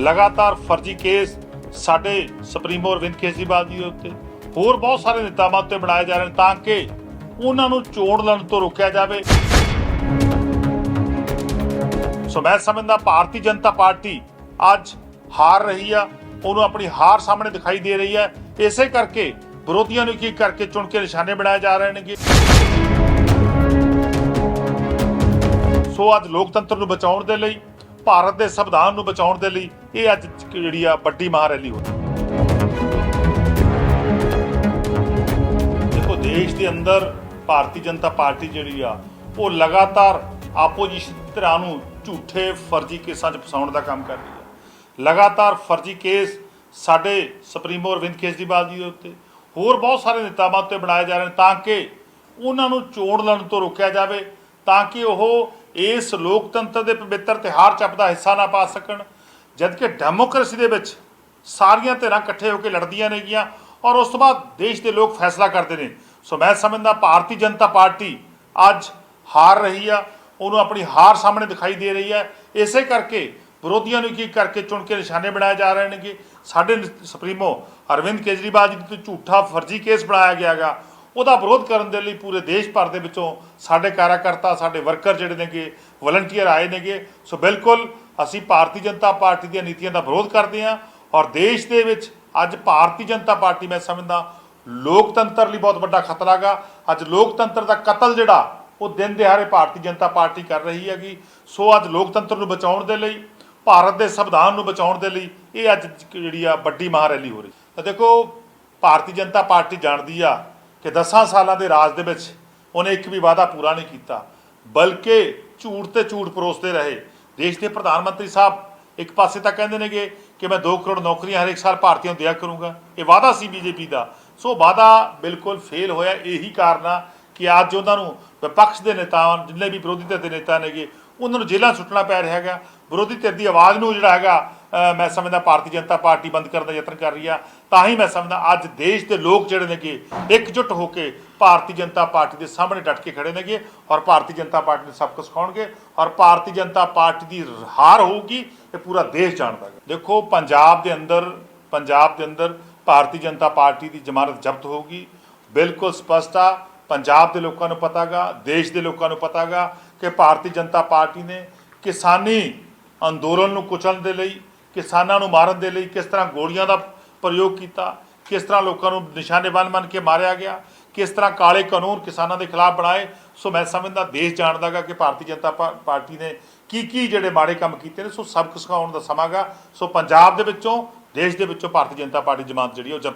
ਲਗਾਤਾਰ ਫਰਜ਼ੀ ਕੇਸ ਸਾਡੇ ਸੁਪਰੀਮੋ ਅਰਵਿੰਦ ਕੇਜਰੀਵਾਲ ਜੀ ਦੇ ਉੱਤੇ, ਹੋਰ ਬਹੁਤ ਸਾਰੇ ਨੇਤਾਵਾਂ ਉੱਤੇ ਬਣਾਏ ਜਾ ਰਹੇ ਨੇ ਤਾਂ ਕਿ ਉਹਨਾਂ ਨੂੰ ਚੋਣ ਲੜਨ ਤੋਂ ਰੋਕਿਆ ਜਾਵੇ। ਸੋ ਮੈਂ ਸਮਝਦਾ ਭਾਰਤੀ ਜਨਤਾ ਪਾਰਟੀ ਅੱਜ ਹਾਰ ਰਹੀ ਆ, ਉਹਨੂੰ ਆਪਣੀ ਹਾਰ ਸਾਹਮਣੇ ਦਿਖਾਈ ਦੇ ਰਹੀ ਹੈ ਇਸੇ ਕਰਕੇ ਵਿਰੋਧੀਆਂ ਨੂੰ ਕੀ ਕਰਕੇ ਚੁਣ ਕੇ ਨਿਸ਼ਾਨੇ ਬਣਾਏ ਜਾ ਰਹੇ ਨੇਗੇ? ਸੋ ਅੱਜ ਲੋਕਤੰਤਰ ਨੂੰ ਬਚਾਉਣ ਦੇ ਲਈ ਭਾਰਤ ਦੇ ਸੰਵਿਧਾਨ ਨੂੰ ਬਚਾਉਣ ਦੇ ਲਈ ਇਹ ਅੱਜ ਜਿਹੜੀ ਆ ਵੱਡੀ ਮਹਾਰੈਲੀ ਹੋਈ ਦੇਖੋ, ਦੇਸ਼ ਦੇ ਅੰਦਰ ਭਾਰਤੀ ਜਨਤਾ ਪਾਰਟੀ ਜਿਹੜੀ ਆ, ਉਹ ਲਗਾਤਾਰ ਆਪੋਜੀਸ਼ਨ ਧਿਰਾਂ ਨੂੰ ਝੂਠੇ ਫਰਜ਼ੀ ਕੇਸਾਂ 'ਚ ਫਸਾਉਣ ਦਾ ਕੰਮ ਕਰ ਰਹੀ ਹੈ। ਲਗਾਤਾਰ ਫਰਜ਼ੀ ਕੇਸ ਸਾਡੇ ਸੁਪਰੀਮੋ ਅਰਵਿੰਦ ਕੇਜਰੀਵਾਲ ਜੀ ਦੇ ਉੱਤੇ, ਹੋਰ ਬਹੁਤ ਸਾਰੇ ਨੇਤਾਵਾਂ ਉੱਤੇ ਬਣਾਏ ਜਾ ਰਹੇ ਨੇ ਤਾਂ ਕਿ ਉਹਨਾਂ ਨੂੰ ਚੋਣ ਲੜਨ ਤੋਂ ਰੋਕਿਆ ਜਾਵੇ, ਤਾਂ ਕਿ ਉਹ ਇਸ ਲੋਕਤੰਤਰ ਦੇ ਪਵਿੱਤਰ ਤਿਹਾਰ ਚ ਆਪਦਾ ਹਿੱਸਾ ਨਾ ਪਾ ਸਕਣ, ਜਦਕਿ ਡੈਮੋਕ੍ਰੇਸੀ ਦੇ ਵਿੱਚ ਸਾਰੀਆਂ ਧਿਰਾਂ ਇਕੱਠੇ ਹੋ ਕੇ ਲੜਦੀਆਂ ਨੇਗੀਆਂ ਔਰ ਉਸ ਤੋਂ ਬਾਅਦ ਦੇਸ਼ ਦੇ ਲੋਕ ਫੈਸਲਾ ਕਰਦੇ ਨੇ। ਸੋ ਮੈਂ ਸਮਝਦਾ ਭਾਰਤੀ ਜਨਤਾ ਪਾਰਟੀ ਅੱਜ ਹਾਰ ਰਹੀ ਆ, ਉਹਨੂੰ ਆਪਣੀ ਹਾਰ ਸਾਹਮਣੇ ਦਿਖਾਈ ਦੇ ਰਹੀ ਹੈ ਇਸੇ ਕਰਕੇ ਵਿਰੋਧੀਆਂ ਨੂੰ ਕੀ ਕਰਕੇ ਚੁਣ ਕੇ ਨਿਸ਼ਾਨੇ ਬਣਾਏ ਜਾ ਰਹੇ ਨੇਗੇ? ਸਾਡੇ ਸੁਪਰੀਮੋ ਅਰਵਿੰਦ ਕੇਜਰੀਵਾਲ ਜੀ ਤੇ ਝੂਠਾ ਫਰਜ਼ੀ ਕੇਸ ਬਣਾਇਆ ਗਿਆਗਾ। ਉਹਦਾ ਵਿਰੋਧ ਕਰਨ ਦੇ ਲਈ ਪੂਰੇ ਦੇਸ਼ ਭਰ ਦੇ ਵਿੱਚੋਂ ਸਾਡੇ ਕਾਰਜਕਰਤਾ ਸਾਡੇ ਵਰਕਰ ਜਿਹੜੇ ਨੇਗੇ ਵਲੰਟੀਅਰ ਆਏ ਨੇਗੇ। ਸੋ ਬਿਲਕੁਲ ਅਸੀਂ ਭਾਰਤੀ ਜਨਤਾ ਪਾਰਟੀ ਦੀਆਂ ਨੀਤੀਆਂ ਦਾ ਵਿਰੋਧ ਕਰਦੇ ਹਾਂ ਔਰ ਦੇਸ਼ ਦੇ ਵਿੱਚ ਅੱਜ ਭਾਰਤੀ ਜਨਤਾ ਪਾਰਟੀ ਮੈਂ ਸਮਝਦਾ ਲੋਕਤੰਤਰ ਲਈ ਬਹੁਤ ਵੱਡਾ ਖਤਰਾ ਹੈਗਾ ਅੱਜ ਲੋਕਤੰਤਰ ਦਾ ਕਤਲ ਜਿਹੜਾ, ਉਹ ਦਿਨ ਦਿਹਾੜੇ ਭਾਰਤੀ ਜਨਤਾ ਪਾਰਟੀ ਕਰ ਰਹੀ ਹੈਗੀ। ਸੋ ਅੱਜ ਲੋਕਤੰਤਰ ਨੂੰ ਬਚਾਉਣ ਦੇ ਲਈ, ਭਾਰਤ ਦੇ ਸੰਵਿਧਾਨ ਨੂੰ ਬਚਾਉਣ ਦੇ ਲਈ ਇਹ ਅੱਜ ਜਿਹੜੀ ਆ ਵੱਡੀ ਮਹਾਰੈਲੀ ਹੋ ਰਹੀ। ਤਾਂ ਦੇਖੋ, ਭਾਰਤੀ ਜਨਤਾ ਪਾਰਟੀ ਜਾਣਦੀ ਆ ਕਿ 10 ਸਾਲਾਂ ਦੇ ਰਾਜ ਦੇ ਵਿੱਚ ਉਹਨੇ ਇੱਕ ਵੀ ਵਾਅਦਾ ਪੂਰਾ ਨਹੀਂ ਕੀਤਾ, ਬਲਕਿ ਝੂਠ ਤੇ ਝੂਠ ਪਰੋਸਦੇ ਰਹੇ। ਦੇਸ਼ ਦੇ ਪ੍ਰਧਾਨ ਮੰਤਰੀ ਸਾਹਿਬ ਇੱਕ ਪਾਸੇ ਤਾਂ ਕਹਿੰਦੇ ਨੇਗੇ ਕਿ ਮੈਂ 2 ਕਰੋੜ ਨੌਕਰੀਆਂ ਹਰ ਇੱਕ ਸਾਲ ਭਾਰਤੀਆਂ ਨੂੰ ਦਿਆ ਕਰੂੰਗਾ। ਇਹ ਵਾਅਦਾ ਸੀ ਬੀਜੇਪੀ ਦਾ। ਸੋ ਵਾਅਦਾ ਬਿਲਕੁਲ ਫੇਲ ਹੋਇਆ। ਇਹੀ ਕਾਰਨ ਆ ਕਿ ਅੱਜ ਉਹਨਾਂ ਨੂੰ ਵਿਪਕਸ਼ ਦੇ ਨੇਤਾਵਾਂ ਜਿੰਨੇ ਵੀ ਵਿਰੋਧੀ ਧਿਰ ਦੇ ਨੇਤਾ ਨੇਗੇ, ਉਹਨਾਂ ਨੂੰ ਜੇਲ੍ਹਾਂ ਸੁੱਟਣਾ ਪੈ ਰਿਹਾ ਹੈਗਾ। ਵਿਰੋਧੀ ਧਿਰ ਦੀ ਆਵਾਜ਼ ਨੂੰ ਜਿਹੜਾ ਹੈਗਾ ਮੈਂ ਸਮਝਦਾ ਭਾਰਤੀ ਜਨਤਾ ਪਾਰਟੀ ਬੰਦ ਕਰਨ ਦਾ ਯਤਨ ਕਰ ਰਹੀ ਆ। ਤਾਂ ਹੀ ਮੈਂ ਸਮਝਦਾ ਅੱਜ ਦੇਸ਼ ਦੇ ਲੋਕ ਜਿਹੜੇ ਨੇਗੇ, ਇਕਜੁੱਟ ਹੋ ਕੇ ਭਾਰਤੀ ਜਨਤਾ ਪਾਰਟੀ ਦੇ ਸਾਹਮਣੇ ਡਟ ਕੇ ਖੜੇ ਨੇਗੇ ਔਰ ਭਾਰਤੀ ਜਨਤਾ ਪਾਰਟੀ ਨੂੰ ਸਬਕ ਸਿਖਾਉਣਗੇ ਔਰ ਭਾਰਤੀ ਜਨਤਾ ਪਾਰਟੀ ਦੀ ਹਾਰ ਹੋਊਗੀ ਇਹ ਪੂਰਾ ਦੇਸ਼ ਜਾਣਦਾ ਹੈ। ਦੇਖੋ, ਪੰਜਾਬ ਦੇ ਅੰਦਰ, ਪੰਜਾਬ ਦੇ ਅੰਦਰ ਭਾਰਤੀ ਜਨਤਾ ਪਾਰਟੀ ਦੀ ਜ਼ਮਾਨਤ ਜ਼ਬਤ ਹੋਊਗੀ। ਬਿਲਕੁਲ ਸਪਸ਼ਟ ਆ, ਪੰਜਾਬ ਦੇ ਲੋਕਾਂ ਨੂੰ ਪਤਾਗਾ, ਦੇਸ਼ ਦੇ ਲੋਕਾਂ ਨੂੰ ਪਤਾਗਾ ਕਿ ਭਾਰਤੀ ਜਨਤਾ ਪਾਰਟੀ ਨੇ ਕਿਸਾਨੀ ਅੰਦੋਲਨ ਨੂੰ ਕੁਚਲਣ ਦੇ ਲਈ ਕਿਸਾਨਾਂ ਨੂੰ ਮਾਰਨ ਦੇ ਲਈ ਕਿਸ ਤਰ੍ਹਾਂ ਗੋਲੀਆਂ ਦਾ ਪ੍ਰਯੋਗ ਕੀਤਾ, ਕਿਸ ਤਰ੍ਹਾਂ ਲੋਕਾਂ ਨੂੰ ਨਿਸ਼ਾਨੇ ਬੰਨ ਬੰਨ ਕੇ ਮਾਰਿਆ ਗਿਆ, ਕਿਸ ਤਰ੍ਹਾਂ ਕਾਲੇ ਕਾਨੂੰਨ ਕਿਸਾਨਾਂ ਦੇ ਖਿਲਾਫ ਬਣਾਏ। ਸੋ ਮੈਂ ਸਮਝਦਾ, ਦੇਸ਼ ਜਾਣਦਾਗਾ ਕਿ ਭਾਰਤੀ ਜਨਤਾ ਪਾ- ਪਾਰਟੀ ਨੇ ਕੀ ਕੀ ਜਿਹੜੇ ਮਾੜੇ ਕੰਮ ਕੀਤੇ ਨੇ, ਸੋ ਸਬਕ ਸਿਖਾਉਣ ਦਾ ਸਮਾਂ ਗਾ। ਸੋ ਪੰਜਾਬ ਦੇ ਵਿੱਚੋਂ, ਦੇਸ਼ ਦੇ ਵਿੱਚੋਂ ਭਾਰਤੀ ਜਨਤਾ ਪਾਰਟੀ ਜਮਾਤ ਜਿਹੜੀ ਉਹ ਜ਼ਬਤ